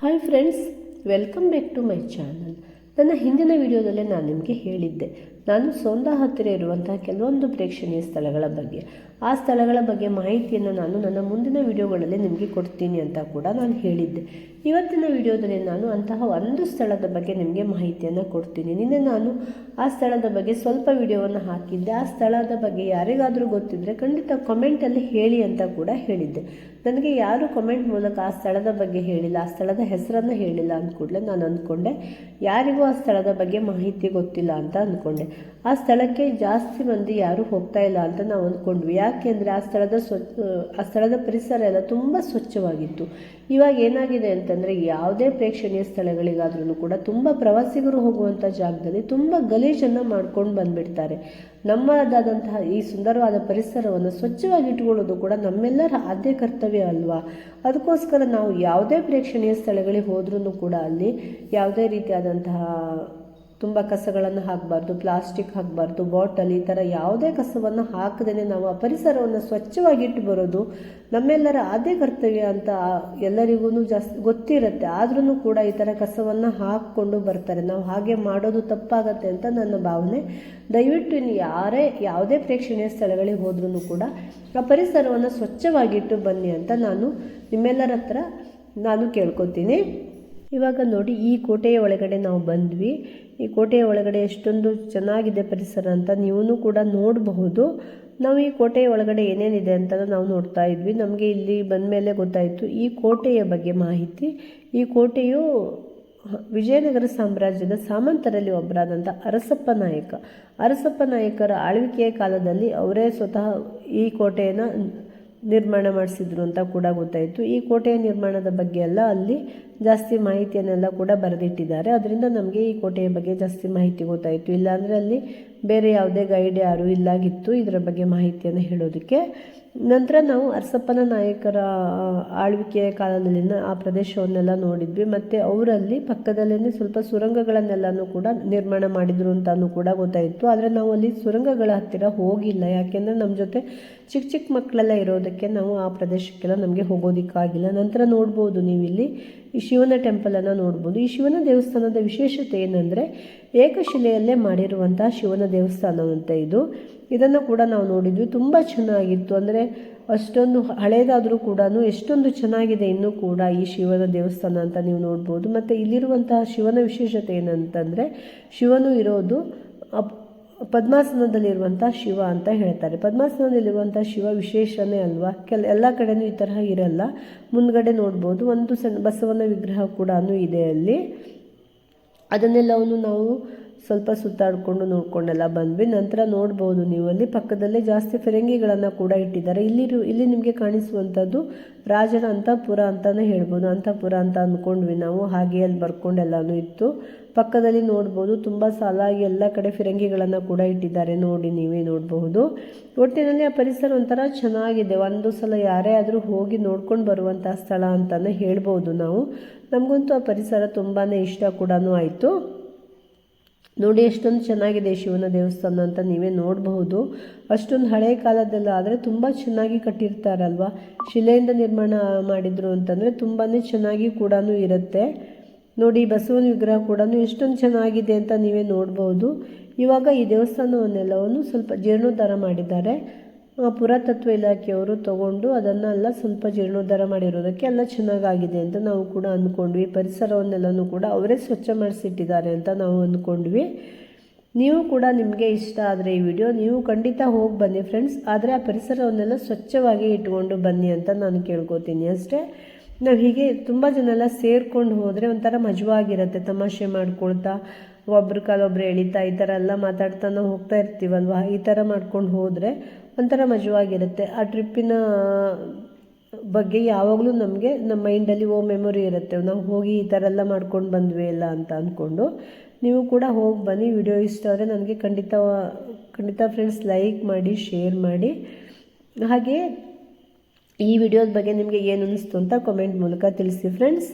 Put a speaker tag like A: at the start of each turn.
A: Hi friends welcome back to my channel ನನ್ನ ಹಿಂದಿನ ವಿಡಿಯೋದಲ್ಲೇ ನಾನು ನಿಮಗೆ ಹೇಳಿದ್ದೆ ನಾನು ಸೋಂದಾ ಹತ್ತಿರ ಇರುವಂತಹ ಕೆಲವೊಂದು ಪ್ರೇಕ್ಷಣೀಯ ಸ್ಥಳಗಳ ಬಗ್ಗೆ. ಆ ಸ್ಥಳಗಳ ಬಗ್ಗೆ ಮಾಹಿತಿಯನ್ನು ನಾನು ನನ್ನ ಮುಂದಿನ ವಿಡಿಯೋಗಳಲ್ಲಿ ನಿಮಗೆ ಕೊಡ್ತೀನಿ ಅಂತ ಕೂಡ ನಾನು ಹೇಳಿದ್ದೆ. ಇವತ್ತಿನ ವಿಡಿಯೋದಲ್ಲಿ ನಾನು ಅಂತಹ ಒಂದು ಸ್ಥಳದ ಬಗ್ಗೆ ನಿಮಗೆ ಮಾಹಿತಿಯನ್ನು ಕೊಡ್ತೀನಿ. ನಿನ್ನೆ ನಾನು ಆ ಸ್ಥಳದ ಬಗ್ಗೆ ಸ್ವಲ್ಪ ವಿಡಿಯೋವನ್ನು ಹಾಕಿದ್ದೆ. ಆ ಸ್ಥಳದ ಬಗ್ಗೆ ಯಾರಿಗಾದರೂ ಗೊತ್ತಿದ್ದರೆ ಖಂಡಿತ ಕಮೆಂಟಲ್ಲಿ ಹೇಳಿ ಅಂತ ಕೂಡ ಹೇಳಿದ್ದೆ. ನನಗೆ ಯಾರು ಕಮೆಂಟ್ ಮೂಲಕ ಆ ಸ್ಥಳದ ಬಗ್ಗೆ ಹೇಳಿಲ್ಲ, ಆ ಸ್ಥಳದ ಹೆಸರನ್ನು ಹೇಳಿಲ್ಲ ಅಂದ್ಕೂಡಲೇ ನಾನು ಅಂದ್ಕೊಂಡೆ. ಯಾರಿಗೂ ಆ ಸ್ಥಳದ ಬಗ್ಗೆ ಮಾಹಿತಿ ಗೊತ್ತಿಲ್ಲ ಅಂತ ಅಂದ್ಕೊಂಡೆ. ಆ ಸ್ಥಳಕ್ಕೆ ಜಾಸ್ತಿ ಮಂದಿ ಯಾರು ಹೋಗ್ತಾ ಇಲ್ಲ ಅಂತ ನಾವು ಅಂದ್ಕೊಂಡ್ವಿ. ಯಾಕೆಂದರೆ ಆ ಸ್ಥಳದ ಸ್ವಚ್ಛ ಆ ಸ್ಥಳದ ಪರಿಸರ ಎಲ್ಲ ತುಂಬ ಸ್ವಚ್ಛವಾಗಿತ್ತು. ಇವಾಗ ಏನಾಗಿದೆ ಅಂತಂದರೆ ಯಾವುದೇ ಪ್ರೇಕ್ಷಣೀಯ ಸ್ಥಳಗಳಿಗಾದ್ರೂ ಕೂಡ ತುಂಬ ಪ್ರವಾಸಿಗರು ಹೋಗುವಂಥ ಜಾಗದಲ್ಲಿ ತುಂಬ ಗಲೀಜನ್ನು ಮಾಡ್ಕೊಂಡು ಬಂದುಬಿಡ್ತಾರೆ. ನಮ್ಮದಾದಂತಹ ಈ ಸುಂದರವಾದ ಪರಿಸರವನ್ನು ಸ್ವಚ್ಛವಾಗಿ ಇಟ್ಕೊಳ್ಳೋದು ಕೂಡ ನಮ್ಮೆಲ್ಲರ ಆದ್ಯ ಕರ್ತವ್ಯ ಅಲ್ವಾ? ಅದಕ್ಕೋಸ್ಕರ ನಾವು ಯಾವುದೇ ಪ್ರೇಕ್ಷಣೀಯ ಸ್ಥಳಗಳಿಗೆ ಹೋದ್ರೂ ಕೂಡ ಅಲ್ಲಿ ಯಾವುದೇ ರೀತಿಯಾದಂತಹ ತುಂಬ ಕಸಗಳನ್ನು ಹಾಕಬಾರ್ದು, ಪ್ಲಾಸ್ಟಿಕ್ ಹಾಕಬಾರ್ದು, ಬಾಟಲ್ ಈ ಥರ ಯಾವುದೇ ಕಸವನ್ನು ಹಾಕದೇ ನಾವು ಆ ಪರಿಸರವನ್ನು ಸ್ವಚ್ಛವಾಗಿಟ್ಟು ಬರೋದು ನಮ್ಮೆಲ್ಲರ ಆದ್ಯ ಕರ್ತವ್ಯ ಅಂತ ಎಲ್ಲರಿಗೂ ಜಾಸ್ತಿ ಗೊತ್ತಿರುತ್ತೆ. ಆದ್ರೂ ಕೂಡ ಈ ಥರ ಕಸವನ್ನು ಹಾಕ್ಕೊಂಡು ಬರ್ತಾರೆ. ನಾವು ಹಾಗೆ ಮಾಡೋದು ತಪ್ಪಾಗತ್ತೆ ಅಂತ ನನ್ನ ಭಾವನೆ. ದಯವಿಟ್ಟು ಇನ್ನು ಯಾರೇ, ಯಾವುದೇ ಪ್ರೇಕ್ಷಣೀಯ ಸ್ಥಳಗಳಿಗೆ ಹೋದ್ರೂ ಕೂಡ ಆ ಪರಿಸರವನ್ನು ಸ್ವಚ್ಛವಾಗಿಟ್ಟು ಬನ್ನಿ ಅಂತ ನಾನು ನಿಮ್ಮೆಲ್ಲರ ಹತ್ರ ನಾನು ಕೇಳ್ಕೊತೀನಿ. ಇವಾಗ ನೋಡಿ ಈ ಕೋಟೆಯ ಒಳಗಡೆ ನಾವು ಬಂದ್ವಿ. ಈ ಕೋಟೆಯ ಒಳಗಡೆ ಎಷ್ಟೊಂದು ಚೆನ್ನಾಗಿದೆ ಪರಿಸರ ಅಂತ ನೀವೂ ಕೂಡ ನೋಡಬಹುದು. ನಾವು ಈ ಕೋಟೆಯ ಒಳಗಡೆ ಏನೇನಿದೆ ಅಂತ ನಾವು ನೋಡ್ತಾ ಇದ್ವಿ. ನಮಗೆ ಇಲ್ಲಿ ಬಂದ ಮೇಲೆ ಗೊತ್ತಾಯಿತು ಈ ಕೋಟೆಯ ಬಗ್ಗೆ ಮಾಹಿತಿ. ಈ ಕೋಟೆಯು ವಿಜಯನಗರ ಸಾಮ್ರಾಜ್ಯದ ಸಾಮಂತರಲ್ಲಿ ಒಬ್ಬರಾದಂಥ ಅರಸಪ್ಪ ನಾಯಕ. ಅರಸಪ್ಪ ನಾಯಕರ ಆಳ್ವಿಕೆಯ ಕಾಲದಲ್ಲಿ ಅವರೇ ಸ್ವತಃ ಈ ಕೋಟೆಯನ್ನು ನಿರ್ಮಾಣ ಮಾಡಿಸಿದ್ರು ಅಂತ ಕೂಡ ಗೊತ್ತಾಯಿತು. ಈ ಕೋಟೆಯ ನಿರ್ಮಾಣದ ಬಗ್ಗೆ ಎಲ್ಲ ಅಲ್ಲಿ ಜಾಸ್ತಿ ಮಾಹಿತಿಯನ್ನೆಲ್ಲ ಕೂಡ ಬರೆದಿಟ್ಟಿದ್ದಾರೆ. ಅದರಿಂದ ನಮಗೆ ಈ ಕೋಟೆಯ ಬಗ್ಗೆ ಜಾಸ್ತಿ ಮಾಹಿತಿ ಗೊತ್ತಾಯಿತು. ಇಲ್ಲಾಂದರೆ ಅಲ್ಲಿ ಬೇರೆ ಯಾವುದೇ ಗೈಡ್ ಯಾರು ಇಲ್ಲಾಗಿತ್ತು. ಇದರ ಬಗ್ಗೆ ಮಾಹಿತಿಯನ್ನು ಹೇಳೋದಕ್ಕೆ ನಂತರ ನಾವು ಅರಸಪ್ಪನ ನಾಯಕರ ಆಳ್ವಿಕೆಯ ಕಾಲದಲ್ಲಿನ ಆ ಪ್ರದೇಶವನ್ನೆಲ್ಲ ನೋಡಿದ್ವಿ. ಮತ್ತು ಅವರಲ್ಲಿ ಪಕ್ಕದಲ್ಲೇ ಸ್ವಲ್ಪ ಸುರಂಗಗಳನ್ನೆಲ್ಲನೂ ಕೂಡ ನಿರ್ಮಾಣ ಮಾಡಿದ್ರು ಅಂತಲೂ ಕೂಡ ಗೊತ್ತಾಯಿತು. ಆದರೆ ನಾವು ಅಲ್ಲಿ ಸುರಂಗಗಳ ಹತ್ತಿರ ಹೋಗಿಲ್ಲ. ಯಾಕೆಂದರೆ ನಮ್ಮ ಜೊತೆ ಚಿಕ್ಕ ಚಿಕ್ಕ ಮಕ್ಕಳೆಲ್ಲ ಇರೋದಕ್ಕೆ ನಾವು ಆ ಪ್ರದೇಶಕ್ಕೆಲ್ಲ ನಮಗೆ ಹೋಗೋದಕ್ಕಾಗಿಲ್ಲ. ನಂತರ ನೋಡ್ಬೋದು ನೀವು ಇಲ್ಲಿ ಈ ಶಿವನ ಟೆಂಪಲನ್ನು ನೋಡ್ಬೋದು. ಈ ಶಿವನ ದೇವಸ್ಥಾನದ ವಿಶೇಷತೆ ಏನಂದರೆ ಏಕಶಿಲೆಯಲ್ಲೇ ಮಾಡಿರುವಂಥ ಶಿವನ ದೇವಸ್ಥಾನ ಅಂತ ಇದು. ಇದನ್ನು ಕೂಡ ನಾವು ನೋಡಿದ್ವಿ. ತುಂಬ ಚೆನ್ನಾಗಿತ್ತು. ಅಂದರೆ ಅಷ್ಟೊಂದು ಹಳೇದಾದರೂ ಕೂಡ ಎಷ್ಟೊಂದು ಚೆನ್ನಾಗಿದೆ ಇನ್ನೂ ಕೂಡ ಈ ಶಿವನ ದೇವಸ್ಥಾನ ಅಂತ ನೀವು ನೋಡ್ಬೋದು. ಮತ್ತು ಇಲ್ಲಿರುವಂತಹ ಶಿವನ ವಿಶೇಷತೆ ಏನಂತಂದರೆ ಶಿವನು ಇರೋದು ಪದ್ಮಾಸನದಲ್ಲಿರುವಂಥ ಶಿವ ಅಂತ ಹೇಳ್ತಾರೆ. ಪದ್ಮಾಸನದಲ್ಲಿರುವಂಥ ಶಿವ ವಿಶೇಷನೇ ಅಲ್ವಾ? ಕೆಲ ಎಲ್ಲ ಕಡೆನೂ ಈ ತರಹ ಇರಲ್ಲ. ಮುಂದ್ಗಡೆ ನೋಡ್ಬೋದು. ಒಂದು ಸಣ್ಣ ಬಸವನ ವಿಗ್ರಹ ಕೂಡ ಇದೆ ಅಲ್ಲಿ. ಅದನ್ನೆಲ್ಲವನ್ನು ನಾವು ಸ್ವಲ್ಪ ಸುತ್ತಾಡಿಕೊಂಡು ನೋಡ್ಕೊಂಡೆಲ್ಲ ಬಂದ್ವಿ. ನಂತರ ನೋಡ್ಬೋದು, ನೀವು ಅಲ್ಲಿ ಪಕ್ಕದಲ್ಲೇ ಜಾಸ್ತಿ ಫಿರಂಗಿಗಳನ್ನು ಕೂಡ ಇಟ್ಟಿದ್ದಾರೆ. ಇಲ್ಲಿ ಇಲ್ಲಿ ನಿಮಗೆ ಕಾಣಿಸುವಂಥದ್ದು ರಾಜರ ಅಂತಃಪುರ ಅಂತಲೇ ಹೇಳ್ಬೋದು. ಅಂತಃಪುರ ಅಂತ ಅಂದ್ಕೊಂಡ್ವಿ ನಾವು. ಹಾಗೆ ಅಲ್ಲಿ ಬರ್ಕೊಂಡೆಲ್ಲನೂ ಇತ್ತು. ಪಕ್ಕದಲ್ಲಿ ನೋಡ್ಬೋದು, ತುಂಬ ಸಾಲಾಗಿ ಎಲ್ಲ ಕಡೆ ಫಿರಂಗಿಗಳನ್ನು ಕೂಡ ಇಟ್ಟಿದ್ದಾರೆ. ನೋಡಿ, ನೀವೇ ನೋಡಬಹುದು. ಒಟ್ಟಿನಲ್ಲಿ ಆ ಪರಿಸರ ಒಂಥರ ಚೆನ್ನಾಗಿದೆ. ಒಂದು ಸಲ ಯಾರೇ ಆದರೂ ಹೋಗಿ ನೋಡ್ಕೊಂಡು ಬರುವಂಥ ಸ್ಥಳ ಅಂತಲೇ ಹೇಳ್ಬೋದು ನಾವು. ನಮಗಂತೂ ಆ ಪರಿಸರ ತುಂಬಾ ಇಷ್ಟ ಕೂಡ ಆಯಿತು. ನೋಡಿ, ಎಷ್ಟೊಂದು ಚೆನ್ನಾಗಿದೆ ಶಿವನ ದೇವಸ್ಥಾನ ಅಂತ ನೀವೇ ನೋಡಬಹುದು. ಅಷ್ಟೊಂದು ಹಳೆಯ ಕಾಲದಲ್ಲ ಆದರೆ ತುಂಬ ಚೆನ್ನಾಗಿ ಕಟ್ಟಿರ್ತಾರಲ್ವ? ಶಿಲೆಯಿಂದ ನಿರ್ಮಾಣ ಮಾಡಿದರು ಅಂತಂದರೆ ತುಂಬಾ ಚೆನ್ನಾಗಿ ಕೂಡ ಇರುತ್ತೆ. ನೋಡಿ, ಬಸವನ ವಿಗ್ರಹ ಕೂಡ ಎಷ್ಟೊಂದು ಚೆನ್ನಾಗಿದೆ ಅಂತ ನೀವೇ ನೋಡಬಹುದು. ಇವಾಗ ಈ ದೇವಸ್ಥಾನವನ್ನೆಲ್ಲವನ್ನು ಸ್ವಲ್ಪ ಜೀರ್ಣೋದ್ಧಾರ ಮಾಡಿದ್ದಾರೆ. ಪುರಾತತ್ವ ಇಲಾಖೆಯವರು ತಗೊಂಡು ಅದನ್ನೆಲ್ಲ ಸ್ವಲ್ಪ ಜೀರ್ಣೋದ್ಧಾರ ಮಾಡಿರೋದಕ್ಕೆ ಎಲ್ಲ ಚೆನ್ನಾಗಾಗಿದೆ ಅಂತ ನಾವು ಕೂಡ ಅಂದ್ಕೊಂಡ್ವಿ. ಪರಿಸರವನ್ನೆಲ್ಲನೂ ಕೂಡ ಅವರೇ ಸ್ವಚ್ಛ ಮಾಡಿಸಿಟ್ಟಿದ್ದಾರೆ ಅಂತ ನಾವು ಅಂದ್ಕೊಂಡ್ವಿ. ನೀವು ಕೂಡ ನಿಮಗೆ ಇಷ್ಟ ಆದರೆ ಈ ವಿಡಿಯೋ, ನೀವು ಖಂಡಿತ ಹೋಗಿ ಬನ್ನಿ ಫ್ರೆಂಡ್ಸ್. ಆದರೆ ಆ ಪರಿಸರವನ್ನೆಲ್ಲ ಸ್ವಚ್ಛವಾಗಿ ಇಟ್ಕೊಂಡು ಬನ್ನಿ ಅಂತ ನಾನು ಕೇಳ್ಕೊತೀನಿ ಅಷ್ಟೇ. ನಾವು ಹೀಗೆ ತುಂಬ ಜನ ಎಲ್ಲ ಸೇರ್ಕೊಂಡು ಹೋದರೆ ಒಂಥರ ಮಜವಾಗಿರುತ್ತೆ, ತಮಾಷೆ ಮಾಡ್ಕೊಳ್ತಾ. ಒಬ್ರ ಕಾಲೊಬ್ರು ಎಳಿತಾ, ಈ ಥರ ಎಲ್ಲ ಮಾತಾಡ್ತಾನೆ ಹೋಗ್ತಾ ಇರ್ತೀವಲ್ವ? ಈ ಥರ ಮಾಡ್ಕೊಂಡು ಹೋದರೆ ಒಂಥರ ಮಜವಾಗಿರುತ್ತೆ. ಆ ಟ್ರಿಪ್ಪಿನ ಬಗ್ಗೆ ಯಾವಾಗಲೂ ನಮಗೆ ನಮ್ಮ ಮೈಂಡಲ್ಲಿ ಓ ಮೆಮೊರಿ ಇರುತ್ತೆ. ನಾವು ಹೋಗಿ ಈ ಥರ ಎಲ್ಲ ಮಾಡ್ಕೊಂಡು ಬಂದ್ವಿ ಎಲ್ಲ ಅಂತ ಅಂದ್ಕೊಂಡು ನೀವು ಕೂಡ ಹೋಗಿ ಬನ್ನಿ. ವಿಡಿಯೋ ಇಷ್ಟ ಆದರೆ ನನಗೆ ಖಂಡಿತ ಖಂಡಿತ ಫ್ರೆಂಡ್ಸ್ ಲೈಕ್ ಮಾಡಿ ಶೇರ್ ಮಾಡಿ. ಹಾಗೆ ಈ ವಿಡಿಯೋದ ಬಗ್ಗೆ ನಿಮಗೆ ಏನು ಅನ್ನಿಸ್ತು ಅಂತ ಕಮೆಂಟ್ ಮೂಲಕ ತಿಳಿಸಿ ಫ್ರೆಂಡ್ಸ್